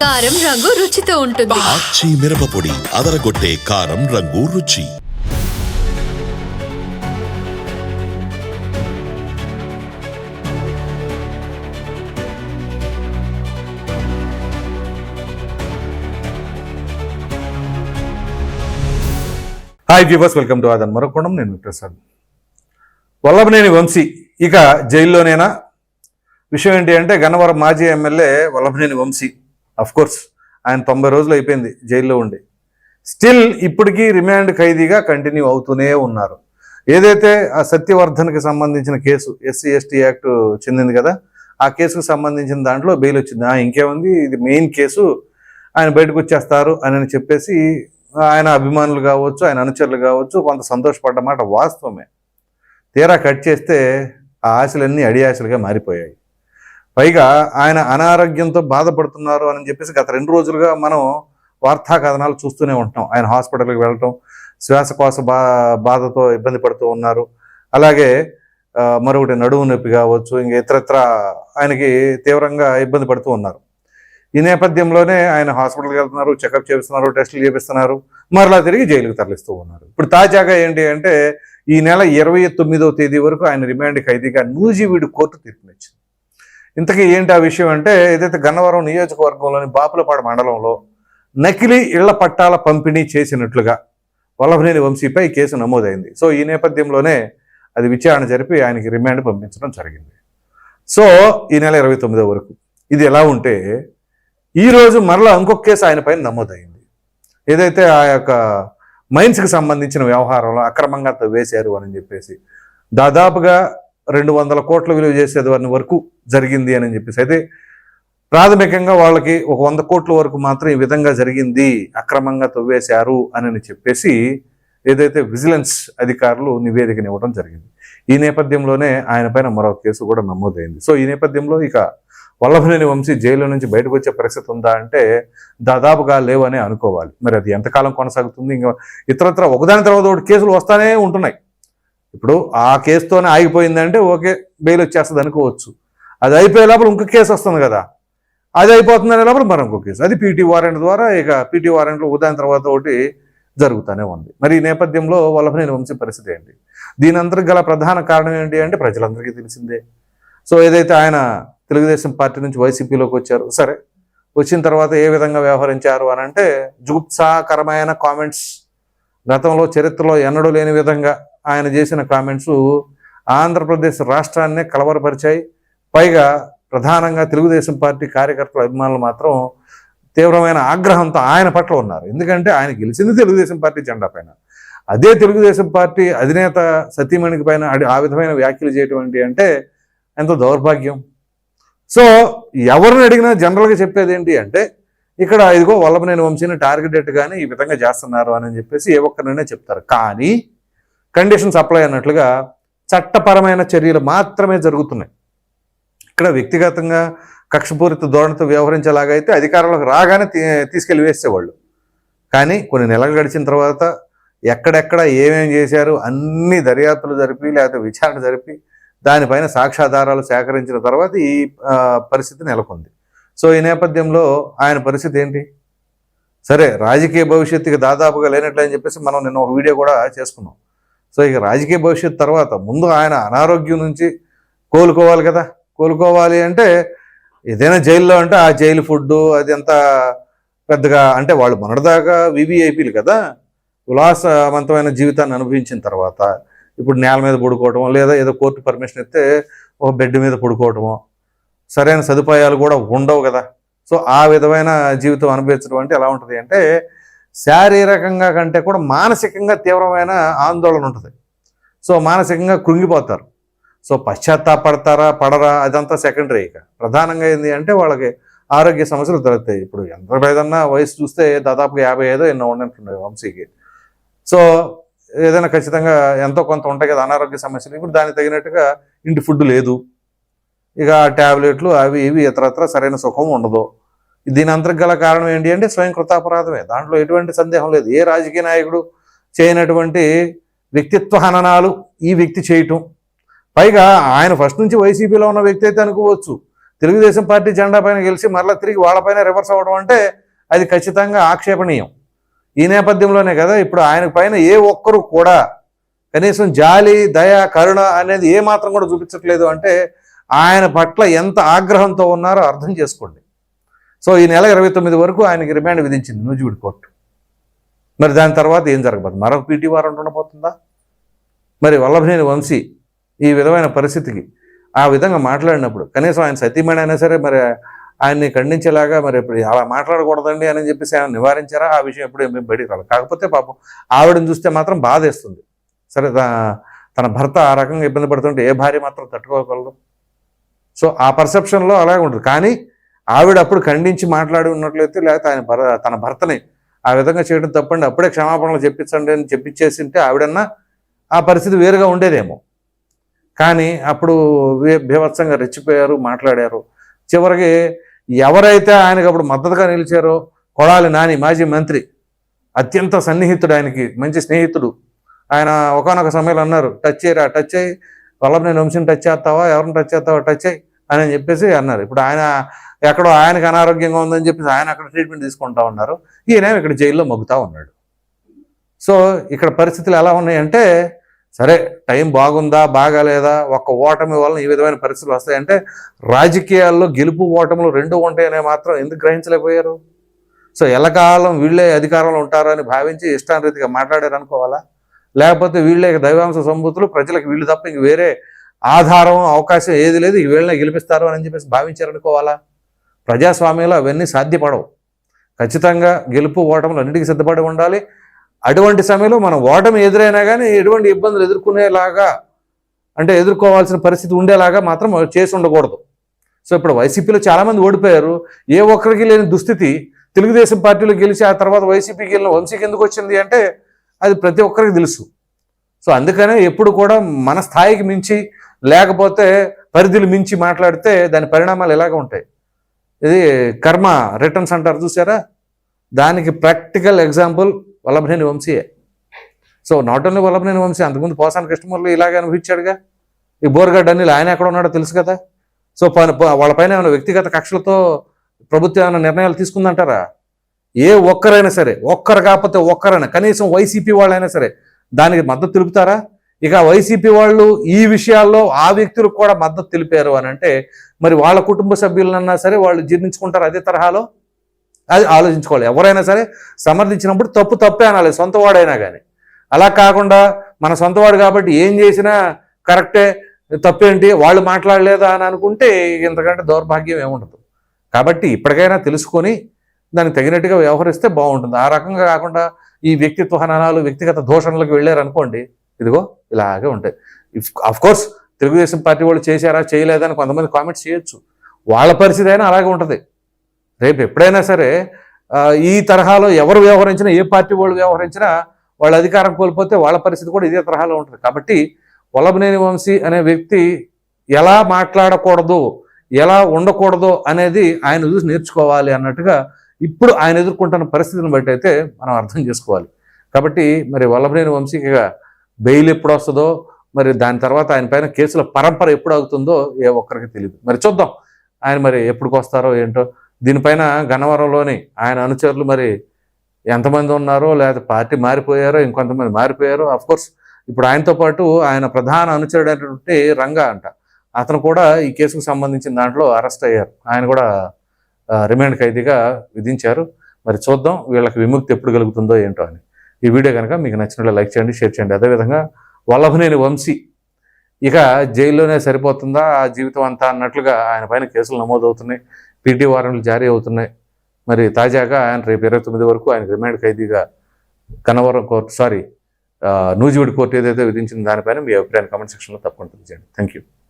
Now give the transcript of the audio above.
కారం రంగు రుచితో ఉంటుంది. ఆచి మిరపపొడి అదరగొట్టే కారం రంగు రుచి. హాయ్ వ్యూవర్స్ వెల్కమ్ టు ఆదన్ మరొకొండం నేను మీ ప్రసాద్ వల్లభనేని వంశీ ఇక జైల్లోనేనా? విషయం ఏంటి అంటే గన్నవరం మాజీ ఎమ్మెల్యే వల్లభనేని వంశీ. కోర్స్ ఆయన తొంభై రోజులు అయిపోయింది జైల్లో ఉండి. స్టిల్ ఇప్పటికీ రిమాండ్ ఖైదీగా కంటిన్యూ అవుతూనే ఉన్నారు. ఏదైతే ఆ సత్యవర్ధన్కి సంబంధించిన కేసు ఎస్సీ ఎస్టీ యాక్ట్ చెందింది కదా ఆ కేసుకు సంబంధించిన దాంట్లో బెయిల్ వచ్చింది. ఆ, ఇంకేముంది? ఇది మెయిన్ కేసు. ఆయన బయటకు వచ్చేస్తారు అని చెప్పేసి ఆయన అభిమానులు కావచ్చు ఆయన అనుచరులు కావచ్చు కొంత సంతోషపడ్డ మాట వాస్తవమే. తీరా కట్ చేస్తే ఆ ఆశలన్నీ అడి ఆశలుగా మారిపోయాయి. పైగా ఆయన అనారోగ్యంతో బాధపడుతున్నారు అని చెప్పేసి గత రెండు రోజులుగా మనం వార్తా కథనాలు చూస్తూనే ఉంటున్నాం. ఆయన హాస్పిటల్కి వెళ్ళటం శ్వాసకోశ బా బాధతో ఇబ్బంది పడుతూ ఉన్నారు. అలాగే మరొకటి నడుము నొప్పి కావచ్చు ఇంక ఇతరత్ర ఆయనకి తీవ్రంగా ఇబ్బంది పడుతూ ఉన్నారు. ఈ నేపథ్యంలోనే ఆయన హాస్పిటల్కి వెళ్తున్నారు చెకప్ చేపిస్తున్నారు టెస్టులు చేపిస్తున్నారు మరలా తిరిగి జైలుకు తరలిస్తూ ఉన్నారు. ఇప్పుడు తాజాగా ఏంటి అంటే ఈ నెల ఇరవై తొమ్మిదవ తేదీ వరకు ఆయన రిమాండ్ ఖైదీగా నూజివీడు కోర్టు తీర్పునిచ్చింది. ఇంతకీ ఏంటి ఆ విషయం అంటే ఏదైతే గన్నవరం నియోజకవర్గంలోని బాపులపాడు మండలంలో నకిలీ ఇళ్ళ పట్టాల పంపిణీ చేసినట్లుగా వల్లభనేని వంశీపై కేసు నమోదైంది. సో ఈ నేపథ్యంలోనే అది విచారణ జరిపి ఆయనకి రిమాండ్ పంపించడం జరిగింది. సో ఈ నెల ఇరవై తొమ్మిదో వరకు ఇది ఎలా ఉంటే ఈరోజు మరలా ఇంకొక కేసు ఆయన పైన నమోదైంది. ఏదైతే ఆ యొక్క మైన్స్కి సంబంధించిన వ్యవహారంలో అక్రమంగా వేశారు అని చెప్పేసి దాదాపుగా రెండు వందల కోట్ల విలువ చేసేది వరకు జరిగింది అని చెప్పేసి. అయితే ప్రాథమికంగా వాళ్ళకి ఒక వంద కోట్ల వరకు మాత్రం ఈ విధంగా జరిగింది అక్రమంగా తవ్వేశారు అని చెప్పేసి ఏదైతే విజిలెన్స్ అధికారులు నివేదికని ఇవ్వడం జరిగింది. ఈ నేపథ్యంలోనే ఆయన పైన మరో కేసు కూడా నమోదైంది. సో ఈ నేపథ్యంలో ఇక వల్లభనేని వంశీ జైలు నుంచి బయటకు వచ్చే పరిస్థితి ఉందా అంటే దాదాపుగా లేవనే అనుకోవాలి. మరి అది ఎంతకాలం కొనసాగుతుంది? ఇంకా ఇతరత్ర ఒకదాని తర్వాత ఒకటి కేసులు వస్తానే ఉంటున్నాయి. ఇప్పుడు ఆ కేసుతోనే ఆగిపోయిందంటే ఓకే బెయిల్ వచ్చేస్తుంది అనుకోవచ్చు. అది అయిపోయే లోపల ఇంకొక కేసు వస్తుంది కదా. అది అయిపోతుందనే లోపల మరి ఇంకో కేసు. అది పీటీ వారెంట్ ద్వారా ఇక పీటీ వారెంట్లో ఒకదాని తర్వాత ఒకటి జరుగుతూనే ఉంది. మరి ఈ నేపథ్యంలో వల్లభనేని వంశీ పరిస్థితి ఏంటి? దీని అందరికి గల ప్రధాన కారణం ఏంటి అంటే ప్రజలందరికీ తెలిసిందే. సో ఏదైతే ఆయన తెలుగుదేశం పార్టీ నుంచి వైసీపీలోకి వచ్చారు సరే వచ్చిన తర్వాత ఏ విధంగా వ్యవహరించారు అని అంటే జుగుప్సాకరమైన కామెంట్స్ గతంలో చరిత్రలో ఎన్నడూ లేని విధంగా ఆయన చేసిన కామెంట్స్ ఆంధ్రప్రదేశ్ రాష్ట్రాన్నే కలవరపరిచాయి. పైగా ప్రధానంగా తెలుగుదేశం పార్టీ కార్యకర్తల అభిమానులు మాత్రం తీవ్రమైన ఆగ్రహంతో ఆయన పట్ల ఉన్నారు. ఎందుకంటే ఆయన గెలిచింది తెలుగుదేశం పార్టీ జెండా పైన. అదే తెలుగుదేశం పార్టీ అధినేత సతీమణికి పైన అడి- ఆ విధమైన వ్యాఖ్యలు చేయటం అంటే ఎంతో దౌర్భాగ్యం. సో ఎవరిని అడిగినా జనరల్గా చెప్పేది ఏంటి అంటే ఇక్కడ ఇదిగో వల్లభనేని వంశీని టార్గెట్ కానీ ఈ విధంగా చేస్తున్నారు అని చెప్పేసి ఏ ఒక్కరినైనా చెప్తారు. కానీ కండిషన్స్ అప్లై అన్నట్లుగా చట్టపరమైన చర్యలు మాత్రమే జరుగుతున్నాయి. ఇక్కడ వ్యక్తిగతంగా కక్షపూరిత ధోరణితో వ్యవహరించేలాగైతే అధికారంలోకి రాగానే తీ- తీసుకెళ్ళి వేసేవాళ్ళు. కానీ కొన్ని నెలలు గడిచిన తర్వాత ఎక్కడెక్కడ ఏమేమి చేశారు అన్ని దర్యాప్తులు జరిపి లేకపోతే విచారణ జరిపి దానిపైన సాక్ష్యాధారాలు సేకరించిన తర్వాత ఈ పరిస్థితి నెలకొంది. సో ఈ నేపథ్యంలో ఆయన పరిస్థితి ఏంటి? సరే రాజకీయ భవిష్యత్తుకి దాదాపుగా లేనట్లే అని చెప్పేసి మనం నిన్న ఒక వీడియో కూడా చేసుకున్నాం. సో ఇక రాజకీయ భవిష్యత్తు తర్వాత ముందు ఆయన అనారోగ్యం నుంచి కోలుకోవాలి కదా. కోలుకోవాలి అంటే ఏదైనా జైల్లో అంటే ఆ జైలు ఫుడ్ అది ఎంత పెద్దగా అంటే వాళ్ళు మొన్నటిదాకా వివిఐపీలు కదా. ఉల్లాసవంతమైన జీవితాన్ని అనుభవించిన తర్వాత ఇప్పుడు నేల మీద పడుకోవటం లేదా ఏదో కోర్టు పర్మిషన్ ఇస్తే ఒక బెడ్ మీద పడుకోవటమో సరైన సదుపాయాలు కూడా ఉండవు కదా. సో ఆ విధమైన జీవితం అనుభవించడం అంటే ఎలా ఉంటుంది అంటే శారీరకంగా కంటే కూడా మానసికంగా తీవ్రమైన ఆందోళన ఉంటుంది. సో మానసికంగా కృంగిపోతారు. సో పశ్చాత్తాపడతారా పడరా అదంతా సెకండరీ ఇక. ప్రధానంగా ఏంటి అంటే వాళ్ళకి ఆరోగ్య సమస్యలు దొరుకుతాయి ఇప్పుడు ఎంత ఏదన్నా వయసు చూస్తే దాదాపుగా యాభై ఐదో ఎన్నో ఉన్నట్టున్నాయి వంశీకి. సో ఏదైనా ఖచ్చితంగా ఎంతో కొంత ఉంటాయి కదా అనారోగ్య సమస్యలు. ఇప్పుడు దానికి తగినట్టుగా ఇంటి ఫుడ్ లేదు. ఇక ట్యాబ్లెట్లు అవి ఇవి ఇతరత్ర సరైన సుఖం ఉండదు. దీని అంతకు గల కారణం ఏంటి అంటే స్వయం కృతాపరాధమే. దాంట్లో ఎటువంటి సందేహం లేదు. ఏ రాజకీయ నాయకుడు చేయనటువంటి వ్యక్తిత్వ హననాలు ఈ వ్యక్తి చేయటం. పైగా ఆయన ఫస్ట్ నుంచి వైసీపీలో ఉన్న వ్యక్తి అయితే అనుకోవచ్చు. తెలుగుదేశం పార్టీ జెండా పైన గెలిచి మరలా తిరిగి వాళ్ళపైన రివర్స్ అవ్వడం అంటే అది ఖచ్చితంగా ఆక్షేపణీయం. ఈ నేపథ్యంలోనే కదా ఇప్పుడు ఆయన పైన ఏ ఒక్కరు కూడా కనీసం జాలి దయ కరుణ అనేది ఏ మాత్రం కూడా చూపించట్లేదు అంటే ఆయన పట్ల ఎంత ఆగ్రహంతో ఉన్నారో అర్థం చేసుకోండి. సో ఈ నెల ఇరవై తొమ్మిది వరకు ఆయనకి రిమాండ్ విధించింది నూజివీడు కోర్టు. మరి దాని తర్వాత ఏం జరగబోతుంది? మరొక పీటీ వారం ఉండబోతుందా? మరి వల్లభనేని వంశీ ఈ విధమైన పరిస్థితికి ఆ విధంగా మాట్లాడినప్పుడు కనీసం ఆయన సతీమణి అయినా సరే మరి ఆయన్ని ఖండించేలాగా మరి ఇప్పుడు అలా మాట్లాడకూడదండి అని చెప్పేసి ఆయన నివారించారా? ఆ విషయం ఎప్పుడు మేము బయటికి కాకపోతే పాపం ఆవిడని చూస్తే మాత్రం బాధేస్తుంది. సరే తన భర్త ఆ రకంగా ఇబ్బంది పడుతుంటే ఏ భార్య మాత్రం తట్టుకోగలదు? సో ఆ పర్సెప్షన్లో అలాగే ఉంటుంది. కానీ ఆవిడ అప్పుడు ఖండించి మాట్లాడి ఉన్నట్లయితే లేకపోతే ఆయన భర తన భర్తని ఆ విధంగా చేయడం తప్పండి. అప్పుడే క్షమాపణలు చెప్పించండి అని చెప్పించేసి ఉంటే ఆవిడన్నా ఆ పరిస్థితి వేరుగా ఉండేదేమో. కానీ అప్పుడు వే- బీభత్సంగా రెచ్చిపోయారు మాట్లాడారు. చివరికి ఎవరైతే ఆయనకు అప్పుడు మద్దతుగా నిలిచారో కొడాలి నాని మాజీ మంత్రి అత్యంత సన్నిహితుడు ఆయనకి మంచి స్నేహితుడు. ఆయన ఒకనొక సమయంలో అన్నారు టచ్ చేయరా టచ్ అయ్యి వల్లభనేని వంశం టచ్ చేస్తావా? ఎవరిని టచ్ చేస్తావా? టచ్ అయ్యి అని చెప్పేసి అన్నారు. ఇప్పుడు ఆయన ఎక్కడో ఆయనకు అనారోగ్యంగా ఉందని చెప్పేసి ఆయన అక్కడ ట్రీట్మెంట్ తీసుకుంటా ఉన్నారు. ఈయన ఇక్కడ జైల్లో మగ్గుతా ఉన్నాడు. సో ఇక్కడ పరిస్థితులు ఎలా ఉన్నాయంటే సరే టైం బాగుందా బాగాలేదా ఒక్క ఓటమి వలన ఈ విధమైన పరిస్థితులు వస్తాయంటే రాజకీయాల్లో గెలుపు ఓటములు రెండు ఉంటాయనే మాత్రం ఎందుకు గ్రహించలేకపోయారు? సో ఎల్లకాలం వీళ్ళే అధికారంలో ఉంటారు అని భావించి ఇష్టానరీతిగా మాట్లాడారు అనుకోవాలా? లేకపోతే వీళ్ళే దైవాంశ సంబూతులు ప్రజలకు వీళ్ళు తప్ప ఇంక వేరే ఆధారం అవకాశం ఏది లేదు వీళ్ళనే గెలిపిస్తారు అని చెప్పేసి భావించారనుకోవాలా? ప్రజాస్వామ్యంలో అవన్నీ సాధ్యపడవు. ఖచ్చితంగా గెలుపు ఓటములు అన్నిటికీ సిద్ధపడి ఉండాలి. అటువంటి సమయంలో మనం ఓటమి ఎదురైనా కానీ ఎటువంటి ఇబ్బందులు ఎదుర్కొనేలాగా అంటే ఎదుర్కోవాల్సిన పరిస్థితి ఉండేలాగా మాత్రం చేసి ఉండకూడదు. సో ఇప్పుడు వైసీపీలో చాలామంది ఓడిపోయారు. ఏ ఒక్కరికి లేని దుస్థితి. తెలుగుదేశం పార్టీలో గెలిచి ఆ తర్వాత వైసీపీకి వెళ్ళిన వంశీకి ఎందుకు వచ్చింది అంటే అది ప్రతి ఒక్కరికి తెలుసు. సో అందుకనే ఎప్పుడు కూడా మన స్థాయికి మించి లేకపోతే పరిధులు మించి మాట్లాడితే దాని పరిణామాలు ఎలాగ ఉంటాయి. ఇది కర్మ రిటర్న్స్ అంటారు చూసారా? దానికి practical example Vallabhaneni వంశీయే so not only Vallabhaneni Vamsi అంతకుముందు పోసాని కృష్ణమూర్లు ఇలాగే అనుభవించాడుగా. ఈ బోర్గడ్ అనిల్ ఆయన ఎక్కడ ఉన్నాడో తెలుసు కదా? సో ప- వాళ్ళపైన ఏమైనా వ్యక్తిగత కక్షలతో ప్రభుత్వం ఏమైనా నిర్ణయాలు తీసుకుందంటారా? ఏ ఒక్కరైనా సరే ఒక్కరు కాకపోతే ఒక్కరైనా కనీసం వైసీపీ వాళ్ళైనా సరే దానికి మద్దతు తెలుపుతారా? ఇక వైసీపీ వాళ్ళు ఈ విషయాల్లో ఆ వ్యక్తులకు కూడా మద్దతు తెలిపారు అని అంటే మరి వాళ్ళ కుటుంబ సభ్యులన్నా సరే వాళ్ళు జీర్ణించుకుంటారు అదే తరహాలో? అది ఆలోచించుకోవాలి. ఎవరైనా సరే సమర్థించినప్పుడు తప్పు తప్పే అనాలి సొంతవాడైనా కానీ అలా కాకుండా మన సొంతవాడు కాబట్టి ఏం చేసినా కరెక్టే తప్పేంటి వాళ్ళు మాట్లాడలేదా అని అనుకుంటే ఇంతకంటే దౌర్భాగ్యం ఏముండదు. కాబట్టి ఇప్పటికైనా తెలుసుకొని దాన్ని తగినట్టుగా వ్యవహరిస్తే బాగుంటుంది. ఆ రకంగా కాకుండా ఈ వ్యక్తిత్వ హననాలు వ్యక్తిగత దోషణలకు వెళ్ళారు అనుకోండి ఇదిగో ఇలాగే ఉంటాయి. If of course Telugu Desam party వాళ్ళు చేశారా చేయలేదా అని కొంతమంది కామెంట్స్ చేయొచ్చు. వాళ్ళ పరిస్థితి అయినా అలాగే ఉంటుంది. రేపు ఎప్పుడైనా సరే ఈ తరహాలో ఎవరు వ్యవహరించినా ఏ పార్టీ వాళ్ళు వ్యవహరించినా వాళ్ళ అధికారం కోల్పోతే వాళ్ళ పరిస్థితి కూడా ఇదే తరహాలో ఉంటుంది. కాబట్టి వల్లభనేని వంశీ అనే వ్యక్తి ఎలా మాట్లాడకూడదు ఎలా ఉండకూడదు అనేది ఆయన చూసి నేర్చుకోవాలి అన్నట్టుగా ఇప్పుడు ఆయన ఎదుర్కొంటున్న పరిస్థితిని బట్టి అయితే మనం అర్థం చేసుకోవాలి. కాబట్టి మరి వల్లభనేని వంశీకి బెయిల్ ఎప్పుడు వస్తుందో మరి దాని తర్వాత ఆయన పైన కేసుల పరంపర ఎప్పుడు అవుతుందో ఏ ఒక్కరికి తెలియదు మరి చూద్దాం ఆయన మరి ఎప్పుడుకు వస్తారో ఏంటో. దీనిపైన గన్నవరంలోని ఆయన అనుచరులు మరి ఎంతమంది ఉన్నారో లేదా పార్టీ మారిపోయారో ఇంకొంతమంది మారిపోయారో అఫ్ కోర్స్ ఇప్పుడు ఆయనతో పాటు ఆయన ప్రధాన అనుచరుడైనటువంటి రంగా అంట. అతను కూడా ఈ కేసుకు సంబంధించిన దాంట్లో అరెస్ట్ అయ్యారు. ఆయన కూడా రిమాండ్ ఖైదీగా విధించారు. మరి చూద్దాం వీళ్ళకి విముక్తి ఎప్పుడు కలుగుతుందో ఏంటో అని. ఈ వీడియో కనుక మీకు నచ్చినట్లు లైక్ చేయండి షేర్ చేయండి. అదేవిధంగా వల్లభనేని వంశీ ఇక జైల్లోనే సరిపోతుందా? ఆ జీవితం అంతా అన్నట్లుగా ఆయన పైన కేసులు నమోదవుతున్నాయి. పీటీ వారెంట్లు జారీ అవుతున్నాయి. మరి తాజాగా ఆయన రేపు ఇరవై తొమ్మిది వరకు ఆయన remand ఖైదీగా Kanavaram court sorry Nuzvid court ఏదైతే విధించిన దానిపైన మీ అభిప్రాయాన్ని కామెంట్ సెక్షన్లో తప్పకుండా తెలియజేయండి. Thank you